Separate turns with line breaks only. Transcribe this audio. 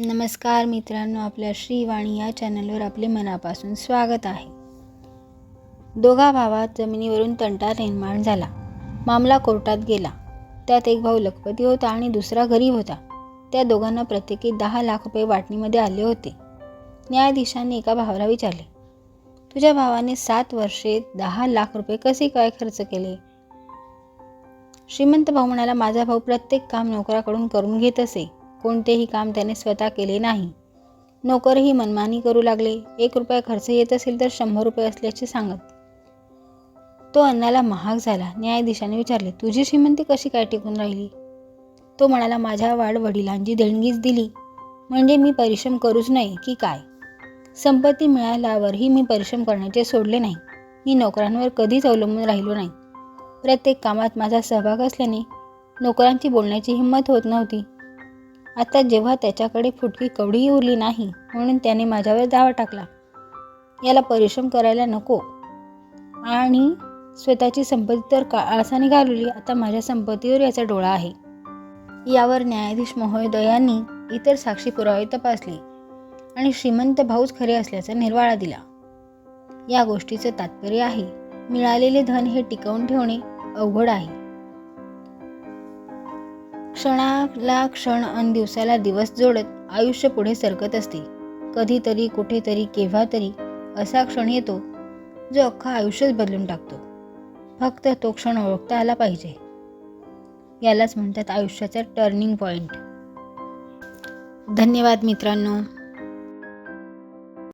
नमस्कार मित्रांनो आपल्या श्रीवाणी या चॅनलवर आपले मनापासून स्वागत आहे. दोघा भावात जमिनीवरून तंटा निर्माण झाला. मामला कोर्टात गेला. त्यात एक भाऊ लखपती होता आणि दुसरा गरीब होता. त्या दोघांना प्रत्येकी दहा लाख रुपये वाटणीमध्ये आले होते. न्यायाधीशांनी एका भावाला विचारले तुझ्या भावाने सात वर्षे दहा लाख रुपये कसे काय खर्च केले? श्रीमंत भाऊ म्हणाला माझा भाऊ प्रत्येक काम नोकराकडून करून घेत असे. कोणतेही काम त्याने स्वतः केले नाही. नोकरही मनमानी करू लागले. एक रुपया खर्च येत असेल तर शंभर रुपये असल्याचे सांगत. तो अन्नाला महाग झाला. न्यायाधीशाने विचारले तुझी श्रीमंती कशी काय टिकून राहिली? तो म्हणाला माझ्या वाढ वडिलांची देणगीच दिली. म्हणजे मी परिश्रम करूच नाही की काय? संपत्ती मिळाल्यावरही मी परिश्रम करण्याचे सोडले नाही. मी नोकरांवर कधीच अवलंबून राहिलो नाही. प्रत्येक कामात माझा सहभाग असल्याने नोकरांची बोलण्याची हिंमत होत नव्हती. आता जेव्हा त्याच्याकडे फुटकी कवडीही उरली नाही म्हणून त्याने माझ्यावर दावा टाकला. याला परिश्रम करायला नको. आणि स्वतःची संपत्ती तर का आळसाने घालवली आता माझ्या संपत्तीवर याचा डोळा आहे. यावर न्यायाधीश महोदयांनी इतर साक्षी पुरावे तपासले आणि श्रीमंत भाऊच खरे असल्याचा निर्वाळा दिला. या गोष्टीचं तात्पर्य आहे मिळालेले धन हे टिकवून ठेवणे अवघड आहे. क्षणाला क्षण अन दिवसाला दिवस जोडत आयुष्य पुढे सरकत असते. कधीतरी कुठेतरी केव्हा तरी असा क्षण येतो जो अख्खा आयुष्यच बदलून टाकतो. फक्त तो क्षण ओळखता आला पाहिजे. यालाच म्हणतात आयुष्याचा टर्निंग पॉईंट धन्यवाद मित्रांनो.